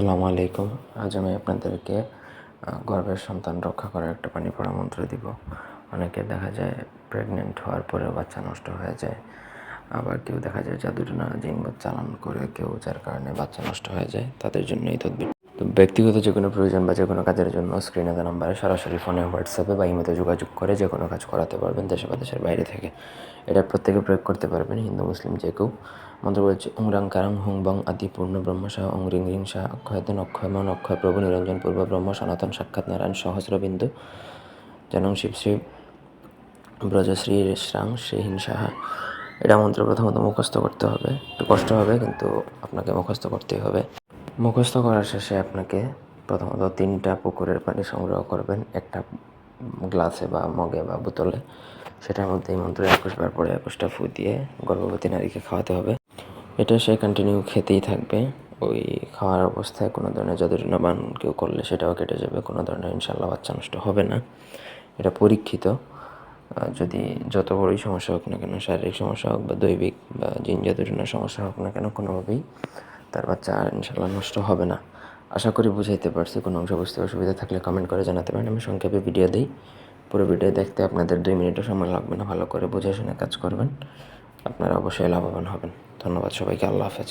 আসসালামু আলাইকুম। আজ আমি আপনাদেরকে গর্ভের সন্তান রক্ষা করার একটা পানি পড়া মন্ত্র দিব। অনেকে দেখা যায় প্রেগনেন্ট হওয়ার পরে বাচ্চা নষ্ট হয়ে যায়। আবার কেউ দেখা যায় জাদুটনা জিনবত চালান করে কেউ যার কারণে বাচ্চা নষ্ট হয়ে যায়, তাদের জন্য এই তদবির তো ব্যক্তিগত যে কোনো প্রয়োজন বা যে কোনো কাজের জন্য স্ক্রিনে দেওয়া নাম্বারে সরাসরি ফোনে হোয়াটসঅ্যাপে বা ইমেতে যোগাযোগ করে যে কোনো কাজ করাতে পারবেন দেশে বা দেশের বাইরে থেকে। এটা প্রত্যেকে প্রয়োগ করতে পারবেন, হিন্দু, মুসলিম যে কেউ। মন্ত্র বলছে, উংরাং কারাং হুং বং আদি পূর্ণ ব্রহ্ম শাহ অং রিং রিং শাহ অক্ষয়তন অক্ষয়মন অক্ষয় প্রভু নিরঞ্জন পূর্ব ব্রহ্ম সনাতন সাক্ষাৎ নারায়ণ সহস্রবিন্দু জনং শিব শ্রী ব্রজশ্রী শ্রাং শ্রীহীন সাহা। এটা মন্ত্র প্রথমত মুখস্থ করতে হবে। একটু কষ্ট হবে, কিন্তু আপনাকে মুখস্থ করতেই হবে। মুখস্থ করার শেষে আপনাকে প্রথমত তিনটা পুকুরের পানি সংগ্রহ করবেন, একটা গ্লাসে বা মগে বা বোতলে। সেটার মধ্যে মন্ত্র একুশ বার পরে একুশটা ফু দিয়ে গর্ভবতী নারীকে খাওয়াতে হবে। এটা সে কন্টিনিউ খেতেই থাকবে। ওই খাওয়ার অবস্থায় কোনো ধরনের যতদিন বান কেউ করলে সেটাও কেটে যাবে, কোনো ধরনের ইনশাল্লাহ বাচ্চা নষ্ট হবে না। এটা পরীক্ষিত। যদি যত বড়ই সমস্যা হোক না কেন, শারীরিক সমস্যা হোক বা দৈবিক বা জিন যতদিনের সমস্যা হোক না কেন, কোনোভাবেই তার বাচ্চা আর ইনশাল্লাহ নষ্ট হবে না। আশা করি বুঝাইতে পারছি, কোনো অংশ বুঝতে অসুবিধা থাকলে কমেন্ট করে জানাতে পারেন। আমি সংক্ষেপে ভিডিও দিই। পুরো ভিডিও দেখতে আপনাদের দুই মিনিটও সময় লাগবে না, ভালো করে বুঝে শুনে কাজ করবেন। আপনারা অবশ্যই লাভবান হবেন। ধন্যবাদ সবাইকে, আল্লাহ হাফেজ।